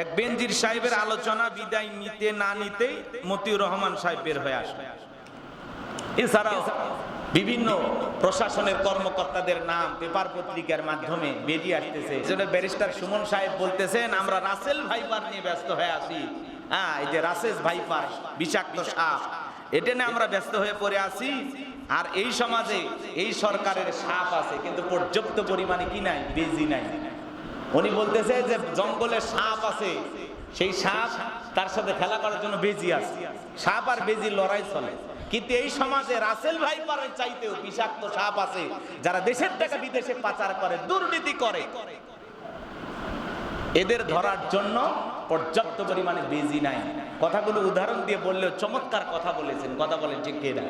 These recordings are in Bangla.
এক বেনজির সাহেবের আলোচনা বিদায় নিতে না নিতেই মতিউর রহমান সাহেব বের হয়ে আসবে এছাড়াও বিভিন্ন প্রশাসনের কর্মকর্তাদের নাম, পেপার পত্রিকার মাধ্যমে বেরিয়ে আসতেছে। জন্য ব্যারিস্টার সুমন সাহেব বলতেছেন, আমরা রাসেল ভাইপার নিয়ে ব্যস্ত হয়ে আছি। হ্যাঁ এই যে রাসেস ভাইপার, বিষাক্ত সাপ, এটা নিয়ে আমরা ব্যস্ত হয়ে পড়ে আছি। আর এই সমাজে এই সরকারের সাপ আছে, কিন্তু পর্যাপ্ত পরিমাণে কি নাই, বেজি নাই। উনি বলতেছে যে জঙ্গলে সাপ আছে। সেই সাপ তার সাথে খেলা করার জন্য বেজি আছে। সাপ আর বেজি লড়াই চলে। কিন্তু এই সমাজে রাসেল ভাই পারের চাইতেও বিষাক্ত সাপ আছে, যারা দেশের টাকা বিদেশে পাচার করে, দুর্নীতি করে। এদের ধরার জন্য পর্যাপ্ত পরিমাণে বেজি নাই। কথাগুলো উদাহরণ দিয়ে বললেও চমৎকার কথা বলেছেন। কথা বলেন ঠিক না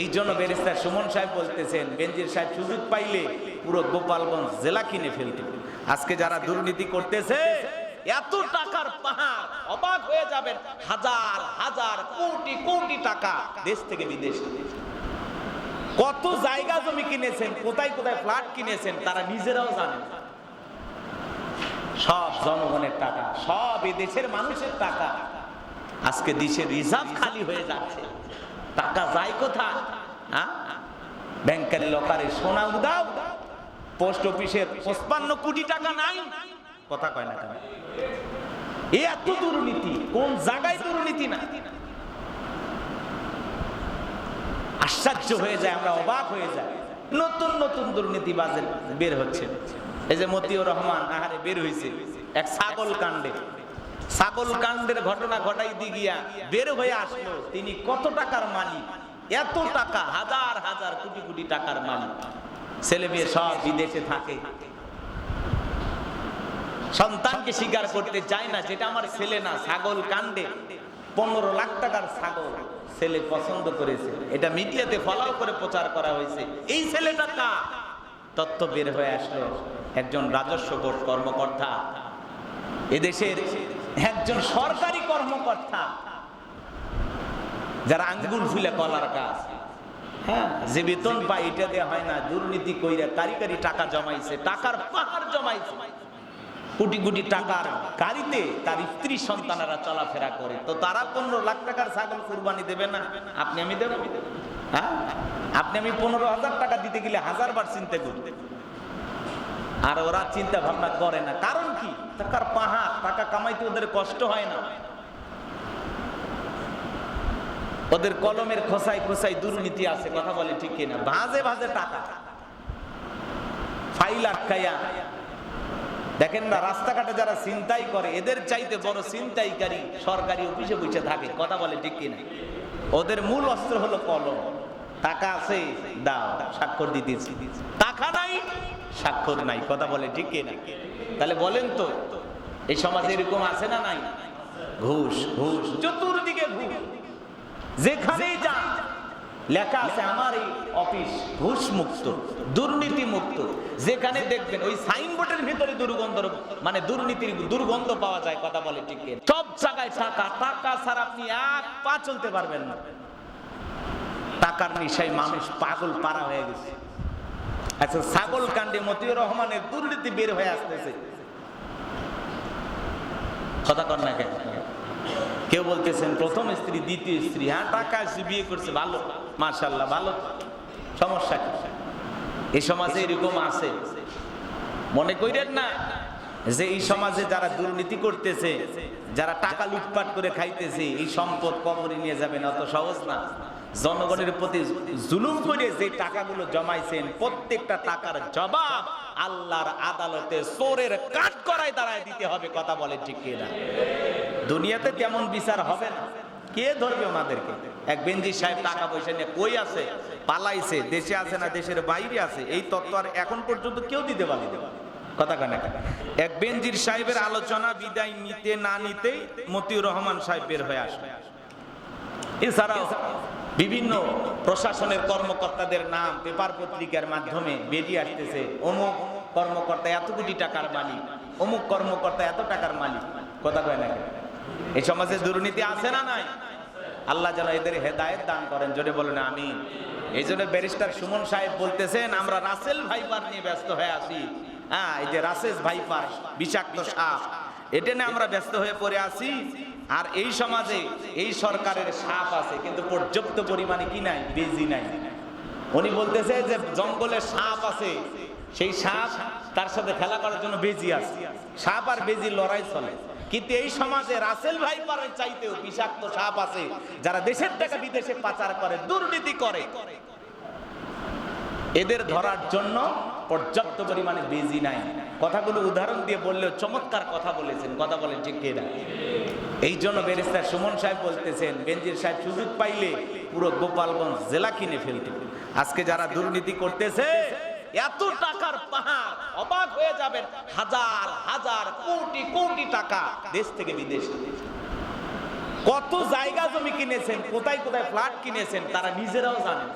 এই জন্য ব্যারিস্টার সুমন সাহেব বলতেছেন, বেনজির সাহেব সুযোগ পাইলে পুরো গোপালগঞ্জ জেলা কিনে ফেলতে। আজকে যারা দুর্নীতি করতেছে, এত টাকার পাহাড়, অবাক হয়ে যাবেন। হাজার হাজার, কোটি কোটি টাকা দেশ থেকে বিদেশে। কত জায়গা জমি কিনেছেন, কোথায় কোথায় ফ্ল্যাট কিনেছেন, তারা নিজেরাও জানেন সব জনগণের টাকা, সব দেশের মানুষের টাকা। আজকে দেশের রিজার্ভ খালি হয়ে যাচ্ছে। টাকা যায় কোথায়? হ্যাঁ? ব্যাংকের লকারে সোনা উদাও পোস্ট অফিসের পঁচপান্ন কোটি টাকা নাই। কথা কয় না কেন? এত দুর্নীতি, কোন জায়গায় দুর্নীতি না? আশ্চর্য হয়ে যায়, আমরা অবাক হয়ে যাই। নতুন নতুন দুর্নীতিবাজের বের হচ্ছে। এই যে মতিউর রহমান, আহারে, বের হয়েছে এক ছাগল কাণ্ডে। ছাগল কাণ্ডের ঘটনা ঘটাইতে গিয়া বের হয়ে আসলো। তিনি কত টাকার মালিক? এত টাকা, হাজার হাজার কোটি কোটি টাকার মালিক। ছেলে মেয়ে সব বিদেশে থাকে। সন্তানকে স্বীকার করতে চায় না, যেটা আমার ছেলে না, ছাগল কাণ্ডে। পনেরো লাখ টাকার ছাগল ছেলে পছন্দ করেছে। এটা মিডিয়াতে ফলাও করে প্রচার করা হয়েছে। এই ছেলেটা কা তথ্য বের হয়ে আসলো একজন রাজস্ব বোর্ড কর্মকর্তা। এদেশের একজন সরকারি কর্মকর্তা, যারা আঙ্গুল ফুলে কলার গাছ। হ্যাঁ যে বেতন হয় না, দুর্নীতি কইরা টাকা জমাইছে, টাকার জমাইছে। কোটি কোটি গাড়িতে তার স্ত্রী সন্তানেরা চলাফেরা করে, তো তারা পনেরো লাখ টাকার কুরবানি দেবে না। আপনি আমি হ্যাঁ? আপনি আমি পনেরো হাজার টাকা দিতে গেলে চিন্তা করি। আর ওরা চিন্তা ভাবনা করে না। কারণ কি? টাকার পাহাড়, টাকা কামাইতে ওদের কষ্ট হয় না। ওদের কলমের খোসাই খোসাই দুর্নীতি আছে, কথা বলে ঠিক কিনা? ভাজে ভাজে টাকা। ফাইল আটকাইয়া। দেখেন না, রাস্তাঘাটে যারা চিন্তাই করে, এদের চাইতে বড় চিন্তাইকারী সরকারি অফিসে বসে থাকে, কথা বলে ঠিক কিনা? ওদের মূল অস্ত্র হলো কলম। টাকা আছে, দাও, স্বাক্ষর দিতেছি। টাকা নাই, স্বাক্ষর নাই, কথা বলে ঠিক কিনা? তাহলে বলেন তো, এই সমাজে এরকম আছে না নাই? ঘুষ ঘুষ, চতুর্দিকে ঘুষ। যেখানেই যান লেখা আছে আমার এই অফিস ঘুষ মুক্ত দুর্নীতি মুক্ত যেখানে দেখবেন ওই সাইনবোর্ডের ভিতরে দুর্গন্ধ মানে দুর্নীতির দুর্গন্ধ পাওয়া যায়, কথা বলে ঠিক? সব জায়গায় টাকা টাকা ছাড়া আপনি এক পা চলতে পারবেন না। টাকার নিশায় মানুষ পাগল পারা হয়ে গেছে। আচ্ছা ছাগল কাণ্ডে মতিউর রহমানের দুর্নীতি বের হয়ে আসতেছে। কথা কর না কেন? কেউ বলতেছেন, প্রথম স্ত্রী, দ্বিতীয় স্ত্রী হ্যাঁ টাকা আসছে বিয়ে করছে, ভালো মার্শাল্লাহ ভালো। সমস্যা কি? এই সমাজে এরকম আছে। মনে করেন না যে এই সমাজে যারা দুর্নীতি করতেছে, যারা টাকা লুটপাট করে খাইতেছে, এই সম্পদ কবরে নিয়ে যাবেন, অত সহজ না। জনগণের প্রতি জুলুম করে যে টাকাগুলো জমাইছেন, প্রত্যেকটা টাকার জবাব আল্লাহর আদালতে চোরের কাঠ করায় দাঁড়ায় দিতে হবে, কথা বলে ঠিক কিনা? দুনিয়াতে তেমন বিচার হবে না। কে ধরবে ওনাদেরকে এক বেঞ্জি সাহেব টাকা পয়সা নিয়ে কই আছে? পালাইছে, দেশে আছে না দেশের বাইরে আছে? এই তত্ত্ব আর এখন পর্যন্ত কেউ দিতে পারে কথা কানে? এক বেঞ্জির সাহেবের আলোচনা বিদায় নিতে না নিতেই মতিউর রহমান সাহেব বের হয়ে আসবে এছাড়াও বিভিন্ন প্রশাসনের কর্মকর্তাদের নাম পেপার পত্রিকার মাধ্যমে বেরিয়ে আসতেছে, অমুক কর্মকর্তা এত কোটি টাকার মালিক, অমুক কর্মকর্তা এত টাকার মালিক। কথা কয় না এই সমাজে দুর্নীতি আছে না নাই? আল্লাহ যেন এদের হেদায়েত দান করেন, জোরে বলেন আমি এই জন্য ব্যারিস্টার সুমন সাহেব বলতেছেন, আমরা রাসেল ভাইপার নিয়ে ব্যস্ত হয়ে আছি। হ্যাঁ এই যে রাসেস ভাইপার, বিষাক্ত সাপ এটা নিয়ে আমরা ব্যস্ত হয়ে পড়ে আছি। আর এই সমাজে এই সরকারের সাপ আছে, কিন্তু পর্যাপ্ত পরিমাণে কি নাই? বেজি নাই। উনি বলতেছে যে জঙ্গলে সাপ আছে। সেই সাপ তার সাথে খেলা করার জন্য বেজি আছে। সাপ আর বেজি লড়াই চলে। কিন্তু এই সমাজে রাসেল ভাই পারের চাইতেও বিষাক্ত সাপ আছে, যারা দেশের টাকা বিদেশে পাচার করে, দুর্নীতি করে। এদের ধরার জন্য পর্যাপ্ত পরিমাণে বেজি নাই। কথাগুলো উদাহরণ দিয়ে বললেও চমৎকার কথা বলেছেন। কথা বলেন ঠিক কিনা? এই জন্য ব্যারিস্টার সুমন সাহেব বলতেছেন বেনজির সাহেব সুযোগ পাইলে পুরো গোপালগঞ্জ জেলা কিনে ফেলতে। আজকে যারা দুর্নীতি করতেছে, এত টাকার পাহাড় অবাক হয়ে যাবেন। হাজার হাজার, কোটি কোটি টাকা দেশ থেকে বিদেশে। কত জায়গা জমি কিনেছেন, কোথায় কোথায় ফ্ল্যাট কিনেছেন, তারা নিজেরাও জানেন।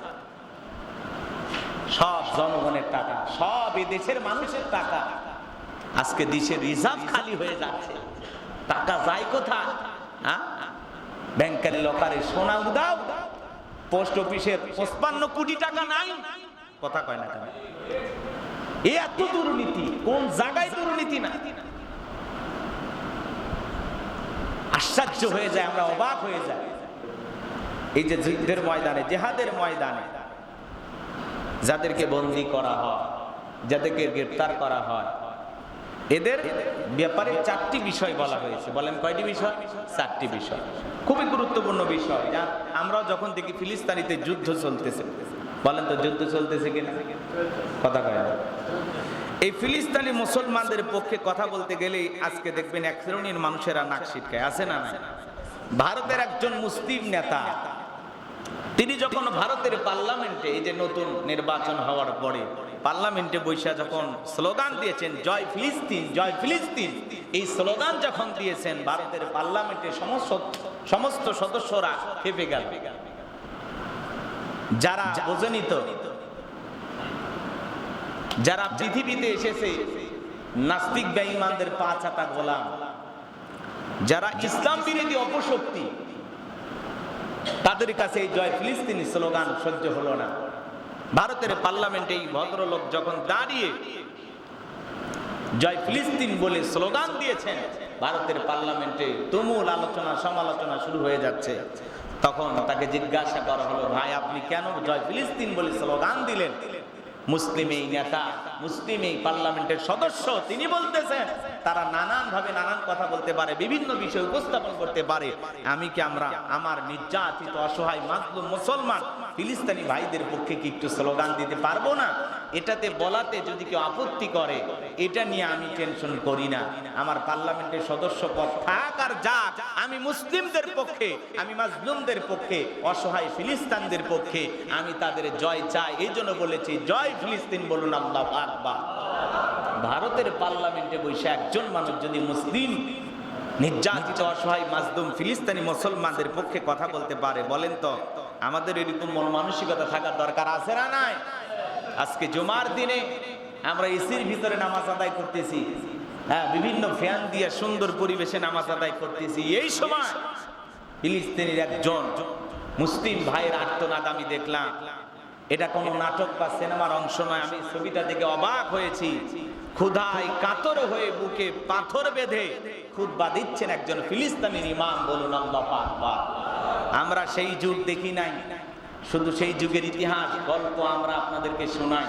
সব জনগণের টাকা, সব দেশের মানুষের টাকা। আজকে দেশের রিজার্ভ খালি হয়ে যাচ্ছে। টাকা যায় কোথায়? হ্যাঁ? ব্যাংকের লকারে সোনা উদাও পোস্ট অফিসের পঁচপান্ন কোটি টাকা নাই। কথা কয় না কেন? এ এত দুর্নীতি, কোন জায়গায় দুর্নীতি না? আশ্চর্য হয়ে যায়, আমরা অবাক হয়ে যাই। এই যে যুদ্ধের ময়দানে, জেহাদের ময়দানে যাদেরকে বন্দি করা হয়, যাদেরকে গ্রেপ্তার করা হয়। এদের ব্যাপারে চারটি বিষয় বলা হয়েছে। বলেন কয়টি বিষয়? চারটি বিষয়। খুবই গুরুত্বপূর্ণ বিষয়। যা আমরাও যখন দেখি ফিলিস্তানিতে যুদ্ধ চলতেছে। বলেন তো যুদ্ধ চলতেছে কিনা? কথা কয়। এই ফিলিস্তানি মুসলমানদের পক্ষে কথা বলতে গেলেই আজকে দেখবেন এক শ্রেণির মানুষেরা নাক ছিটকায়। আছে না না ভারতের একজন মুসলিম নেতা তিনি যখন ভারতের পার্লামেন্টে এই যে নতুন নির্বাচন হওয়ার পরে পার্লামেন্টে বৈশা যখন স্লোগান দিয়েছেন, জয় ফিলিস্তিন জয় ফিলিস্তিন, এই স্লোগান যখন দিয়েছেন, ভারতের পার্লামেন্টে সমস্ত সমস্ত সদস্যরা খেপে গেল। যারা বোঝেনি যারা পৃথিবীতে এসেছে, নাস্তিক বেঈমানদের পা চাটা গোলাম। যারা ইসলাম বিরোধী অপশক্তি তাদের কাছে এই জয় ফিলিস্তিনি স্লোগান সহ্য হলো না। ভারতের পার্লামেন্টে এই ভদ্রলোক যখন দাঁড়িয়ে জয় ফিলিস্তিন বলে স্লোগান দিয়েছেন, ভারতের পার্লামেন্টে তুমুল আলোচনা, সমালোচনা শুরু হয়ে যাচ্ছে। তখন তাকে জিজ্ঞাসা করা হলো, ভাই, আপনি কেন জয় ফিলিস্তিন বলে স্লোগান দিলেন? মুসলিম এই নেতা মুসলিম এই পার্লামেন্টের সদস্য, তিনি বলতেছেন, তারা নানান ভাবে নানান কথা বলতে পারে, বিভিন্ন বিষয় উপস্থাপন করতে পারে। আমি কি আমরা আমার নির্যাতিত, অসহায়, মাজলুম, মুসলমান, ফিলিস্তানি ভাইদের পক্ষে কি একটু স্লোগান দিতে পারব না? এটাতে বলাতে যদি কেউ আপত্তি করে, এটা নিয়ে আমি টেনশন করি না। আমার পার্লামেন্টের সদস্য পদ থাক আর যাক, আমি মুসলিমদের পক্ষে, আমি মাজলুমদের পক্ষে, অসহায় ফিলিস্তানদের পক্ষে, আমি তাদের জয় চাই। এই জন্য বলেছি, জয় ফিলিস্তিন বলুন, আল্লাহ ভারতের পার্লামেন্টে বসে একজন মানুষ যদি মুসলিম, নির্যাতিত, অসহায় মাজদুম ফিলিস্তিনি মুসলমানদের পক্ষে কথা বলতে পারে, বলেন তো, আমাদের এরকম মন মানসিকতা থাকার দরকার আছে না নাই? আজকে জুমার দিনে আমরা এসির ভিতরে নামাজ আদায় করতেছি হ্যাঁ বিভিন্ন ফ্যান দিয়ে সুন্দর পরিবেশে নামাজ আদায় করতেছি। এই সময় ফিলিস্তিনির একজন মুসলিম ভাইয়ের আত্মনাদ আমি দেখলাম। এটা কোনো নাটক বা সিনেমার অংশ নয়। আমি ছবিটা দেখে অবাক হয়েছি। ক্ষুধায় কাতর হয়ে বুকে পাথর বেঁধে খুদবা দিচ্ছেন একজন ফিলিস্তিনির ইমাম বলুন আমরা সেই যুগ দেখি নাই। শুধু সেই যুগের ইতিহাস, গল্প আমরা আপনাদেরকে শোনাই।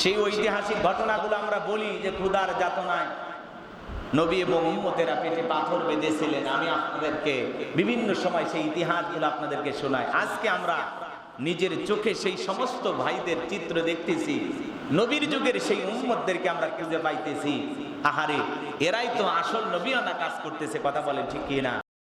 সেই ঐতিহাসিক ঘটনাগুলো আমরা বলি যে ক্ষুধার যাতনায় নবী এবং উম্মতেরা পেটে পাথর বেঁধেছিলেন। আমি আপনাদেরকে বিভিন্ন সময় সেই ইতিহাসগুলো আপনাদেরকে শোনাই। আজকে আমরা নিজের চোখে সেই সমস্ত ভাইদের চিত্র দেখতেছি। নবীর যুগের সেই উম্মতদেরকে আমরা খুঁজে পাইতেছি। আহারে, এরাই তো আসল নবীনা কাজ করতেছে, কথা বলেন ঠিক কিনা?